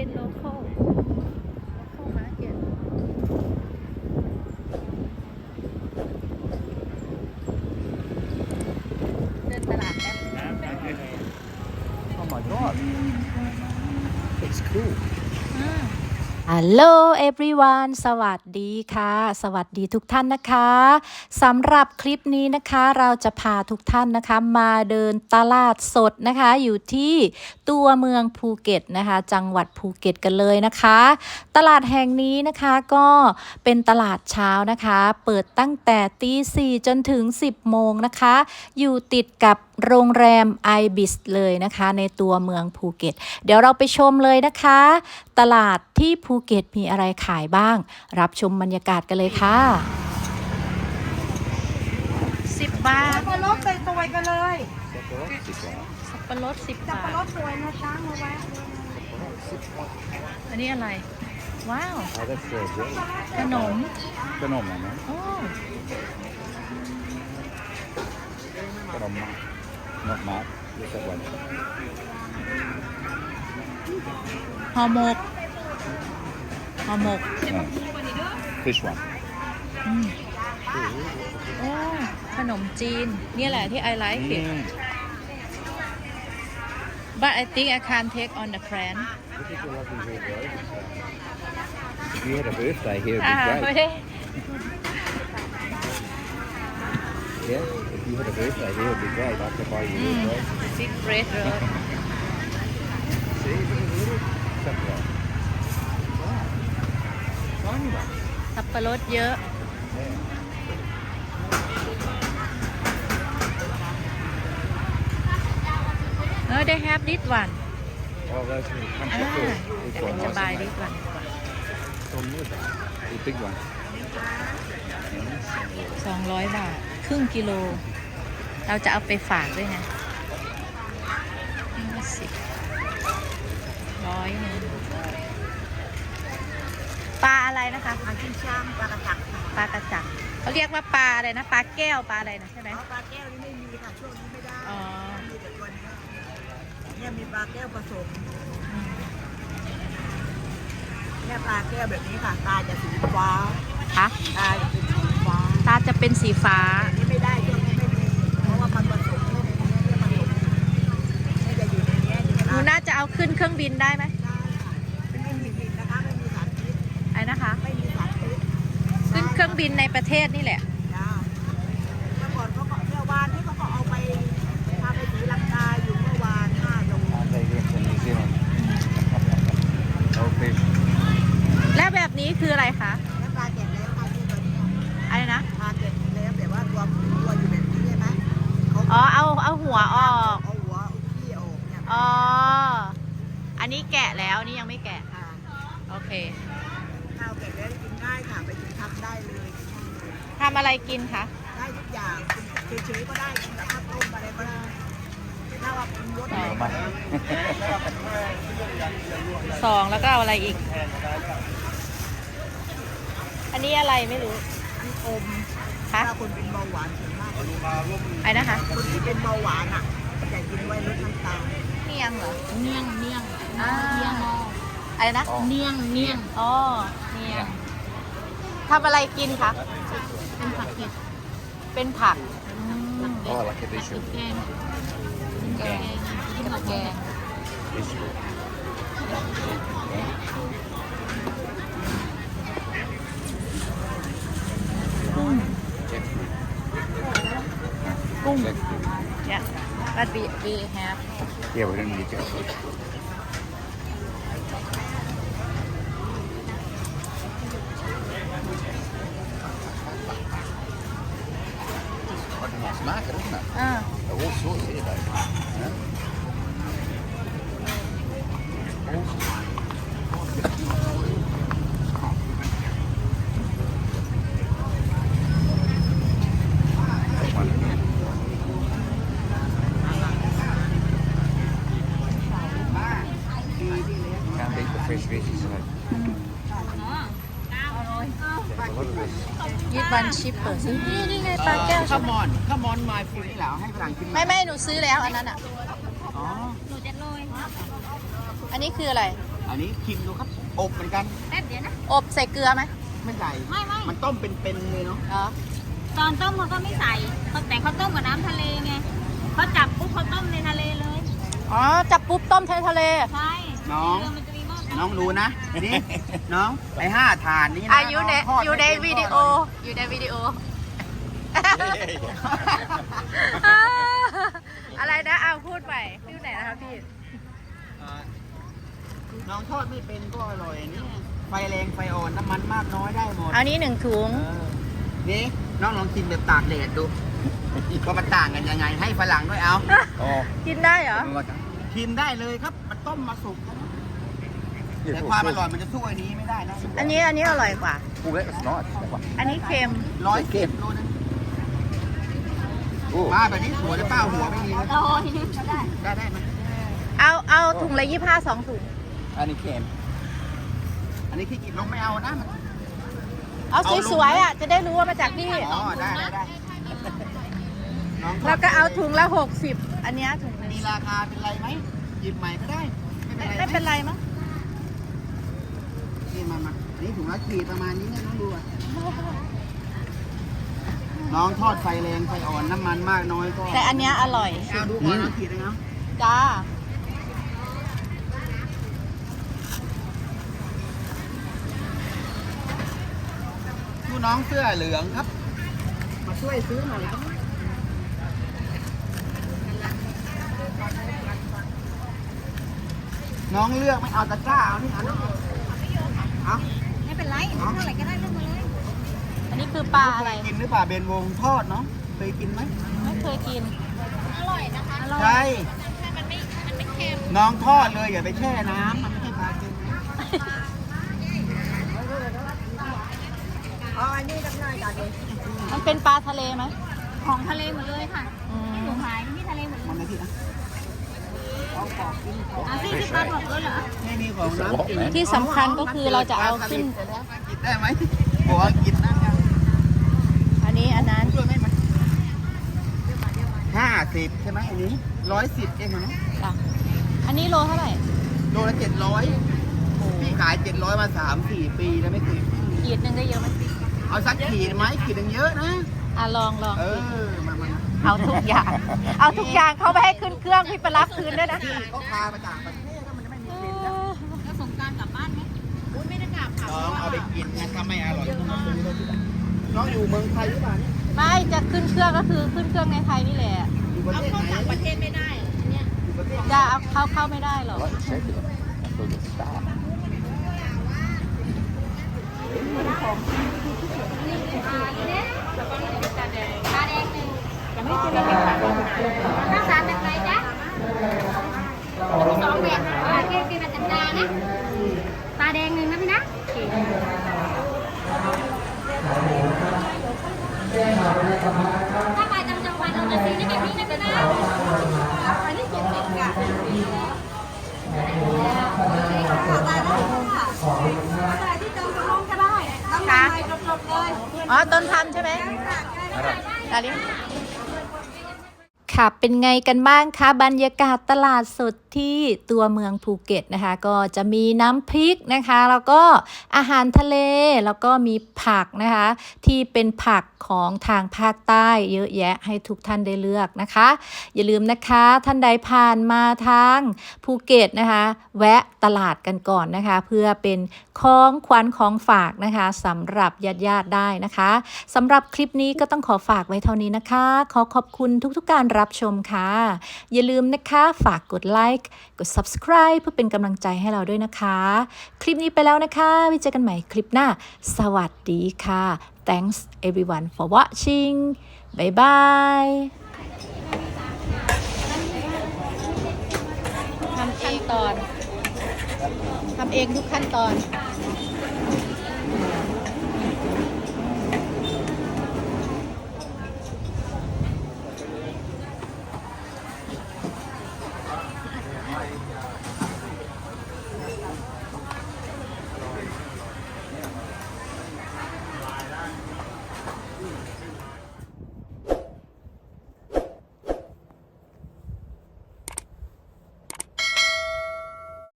เป็นโลคอล ฮัลโหล everyone สวัสดีค่ะ สวัสดีทุกท่านนะคะสำหรับคลิปนี้นะคะเราจะพาทุกท่านนะคะ มาเดินตลาดสดนะคะ อยู่ที่ตัวเมืองภูเก็ตนะคะ จังหวัดภูเก็ตกันเลยนะคะ ตลาดแห่งนี้นะคะก็เป็นตลาดเช้านะคะ เปิดตั้งแต่ตีสี่จนถึง 10 โมงนะคะ อยู่ติดกับ โรงแรมไอบิสเลยนะคะ ในตัวเมืองภูเก็ต เดี๋ยวเราไปชมเลยนะคะ ตลาดที่ภูเก็ตมีอะไรขายบ้าง รับชมบรรยากาศกันเลยค่ะ10บาทสับปะรดไปตัวกันเลยสับปะรด10สับาบปะทรดสวยนะจ๊ะมาแวะอันนี้อะไร ว้าว Oh, that's so good. ขนม Phenomenal, man. โอ้ Phenomenal. Not mad. Just that one. ห่อหมกห่อหมก No. Fish one. อืมโอ้ขนมจีน เนี่ยแหละที่ I like it Mm. but I think I can't take on the cran This is a lovely view, guys. If you had a birthday here, อ่า it'd ไม่ be ได้ great. Yeah, if you had a birthday here, it'd be great. I could buy you อืม a birthday. big bread road See, look at the little saffron. Wow. Tiny one. สับปะรดเยอะ Yeah. เออ they have this one Oh, those little อ่า country fruit. จะ This เป็น one จะ nice, บาย isn't ดิ it? สวัน From wood. The big one. สองร้อยบาท ครึ่งกิโล เราจะเอาไปฝากด้วยนะห้าสิบร้อยหนึ่งปลาอะไรนะคะมากินช่างปลากระจักปลากระจังเขาเรียกว่าปลาอะไรนะปลาแก้วปลาอะไรนะใช่ไหมปลาแก้วนี่ไม่มีค่ะช่วงนี้ไม่ได้อ๋อมีแต่ตัวนี้เนี่ยมีปลาแก้วผสมอืมเนี่ยปลาแก้วแบบนี้ค่ะตาจะสีฟ้าคะตาจะเป็นสีฟ้าตาจะเป็นสีฟ้า เอาขึ้นเครื่องบินได้ไหมได้ค่ะไม่มีผิดนะคะไม่มีสารพิษไอ้นะคะ ไม่มีสารพิษขึ้นเครื่องบินในประเทศนี่แหละ จ้าเมื่อก่อนเขาก็เมื่อวานที่เขาก็เอาไปพาไปศรีลังกาอยู่เมื่อวานห้าโล Can't take it to New Zealand. No fish. และแบบนี้คืออะไรคะแล้วปลาเก็บแล้วปลาที่ตัวนี้อะไรนะ ปลาเก็บแล้วแบบว่าตัวตัวอยู่แบบนี้ใช่ไหมเขาอ๋อเอาเอาหัวออก เอาหัวเอาขี้ออกเนี่ย อ๋อ อันนี้แกะแล้วอันนี้ยังไม่แกะ ค่ะโอเคข้าวเก็บแล้วกินง่ายค่ะไปกินทำได้เลยทำอะไรกินคะ ได้ทุกอย่างกินเฉยๆก็ได้กินกับข้าวต้มอะไรก็ได้ถ้าว่าเป็นรสอ๋อ No, man. สองแล้วก็เอาอะไรอีก อันนี้อะไรไม่รู้ อันอมคะถ้าคนเป็นเบาหวานส่วนมากคนไอ้นะคะ ที่เป็นเบาหวานอะจะกินไว้ลดน้ำตาลเนียงเหรอเนียงเนียง อ่าเนียงอะไรนะ เนียงเนียงอ๋อเนียงทำอะไรกินคะ เป็นผักเห็ดเป็นผัก Oh, like a dish ติ of ดแกงแกงกินกับแกง dish of กุ้ง jackfruit. กุ้ง Jackfruit. เนี่ย but we we have Yeah, we don't need jackfruit. Quite a nice market, isn't it? อ่า There are all sorts here, though. Yeah. All sorts. That one here. Can't beat the fresh veggies, so. There's a lot of this. ยิดวันชิปเปิดนี่นี่ไงปลาแก้วใช่ไหม on come on my food แล้วให้ฝรั่งกินไม่ไม่หนูซื้อแล้วอันนั้นอะ อ๋ออันนี้คืออะไร อันนี้ชิมดูครับ อบเหมือนกัน แป๊บเดียวนะ อบใส่เกลือไหมไม่ใส่ไม่ไม่มันต้มเป็นๆเลยเนาะ เหรอตอนต้มเขาก็ไม่ใส่เขาแต่เขาต้มกับน้ำทะเลไงเขาจับปุ๊บเขาต้มในทะเลเลย อ๋อจับปุ๊บต้มในทะเล ใช่น้องเรือมันจะมีหม้อ น้องรู้นะนี่น้องไอ้ห้าฐานนี่นะอายุในน้งทดอยู่ในไม่เป็วิดีโอก็ร่ยอยู่ในวิดีโอ อะไรนะเอาพูดใหม่พูดไหนนะคะพี่เอ่อน้องทอดไม่เป็นก็อร่อยนี่ไฟแรงไฟอ่อนน้ำมันมากน้อยได้หมดเอานี้หนึ่งถุง เออนี่น้องลองชิมแบบตากแดดดูว่ามันต่างกันยังไงให้ฝรั่งด้วยเอา Oh, กินได้เหรอ ชิมได้เลยครับมันต้มมาสุกแล้วนะ yeah, แต่ cool, ความอ cool. ร่อยมันจะสู้อันนี้ไม่ได้นะอันนี้อันนี้อร่อยกว่า Oh, that's nice. That one. อันนี้เค็มร้อยเค็มโลนึง Oh, มาแบบนี้หัวจะเป้าหัวไม่มีนะโอ้ยได้ได้ได้ไหมเอาเอาถุงละยี่ห้าสองถุง and it came. อันนี้ที่กินลงไม่เอานะมันเอาเอาลงสวยๆอะจะได้รู้ว่ามาจากพี่ อ๋อได้ได้ได้น้องทอดแล้วก็เอาถุงละหกสิบอันเนี้ยถุงหนึงมีราคาเป็นไรไหมหยิบใหม่ก็ได้ไม่ไม่เป็นไรไม่เป็นไรมั้งนี่มามาอั นนี้ถุงละขีดประมาณนี้นะน้องดูอะน้องทอดไฟแรงไฟอ่อนน้ำมันมากน้อยก็แต่อันเนี้ยอร่อย เอาดูก่อนน้องขีดนะครับจ้า ดูน้องเสื้อเหลืองครับ มาช่วยซื้อหน่อยครับน้องเลือกไม่เอาตะกร้าเอานี่เอานี่เอา ไม่เป็นไรเท่าไหร่ก็ได้เรื่องมาเลย อันนี้คือปลาอะไร กินหรือเปล่าเบนวงทอดเนาะเคยกินไหมไม่เคยกิน อร่อยนะคะอร่อยใช่มันไม่ มันไม่เค็ม น้องทอดเลยอย่าไปแช่น้ำมันไม่ใช่ปลาเค็มนะเอาอันนี้ก็ได้จ้ะเด็กมันเป็นปลาทะเลไหม ของทะเลหมดเลยค่ะอืมที่หนูขายที่ทะเลหมดเลมันยไม่ที่อะอะสี่สิบบาทหมดเลยเหรอ ไม่มีของ It's a น้ lot, man. ที่สำคัญก็คือเราจะเอาขึ้นกิน ได้ไหมบอกว่ากินนะครับอันนี้อันนั้นช่วยไหมมันห้าสิบใช่ไหมอันนี้ร้อยสิบเองนะจ้ะอันนี้โลเท่าไหร่โลละเจ็ดร้อยพี่ขายเจ็ดร้อยมาสามสี่ปีแล้วไม่เคยขึ้นขีดหนึ่งได้เยอะไหมเอาสักขีดไหมขีดหนึ่งเยอะนะอะลองลองเออมามามาเอาทุกอย่าง เอาทุกอย่างเขาไม่ให้ขึ้นเครื่องพี่ไปรับคืนด้วยนะที่เขาพามาต่างประเทศ น้องเอาไปกินนะถ้าไม่อร่อยต้องมาซื้อได้ที่ไหนน้องอยู่เมืองไทยหรือเปล่าเนี่ยไม่จะขึ้นเครื่องก็คือขึ้นเครื่องในไทยนี่แหละอยู่ประเอาเทศเข้าไหนต่างประเทศไม่ได้อันเนี่ยอยู่ประเทศจะเอาเข้าเข้าไม่ได้หรอก I like the shape of it. I thought it was star. ปลาแดงหนึ่งข้าวสารแบบไรจ๊ะมีสองแบบปลาแก้วเป็นแบบธรรมดานะปลาแดงหนึ่งนะพี่นะ ถ้าไปจำจังหวัดเราจะซื้อได้แบบนี้นะพี่นะอันนี้เจ็ดสิบค่ะแต่ที่จองกระลงก็ได้น้ำค่ะลายจบๆเลย อ๋อ ต้นทันใช่ไหมดาริ ค่ะ เป็นไงกันบ้างคะบรรยากาศตลาดสดที่ตัวเมืองภูเก็ตนะคะ ก็จะมีน้ำพริกนะคะ แล้วก็อาหารทะเลแล้วก็มีผักนะคะ ที่เป็นผักของทางภาคใต้เยอะแยะให้ทุกท่านได้เลือกนะคะ อย่าลืมนะคะท่านใดผ่านมาทางภูเก็ตนะคะ แวะตลาดกันก่อนนะคะ เพื่อเป็น ของขวัญของฝากนะคะสำหรับญาติญาติได้นะคะสำหรับคลิปนี้ก็ต้องขอฝากไว้เท่านี้นะคะ ขอขอบคุณทุกๆการรับชมค่ะ อย่าลืมนะคะฝากกดไลค์กด subscribe เพื่อเป็นกำลังใจให้เราด้วยนะคะ คลิปนี้ไปแล้วนะคะไว้เจอกันใหม่คลิปหน้า สวัสดีค่ะ thanks everyone for watching bye bye ขั้นตอน ทำเองทุกขั้นตอน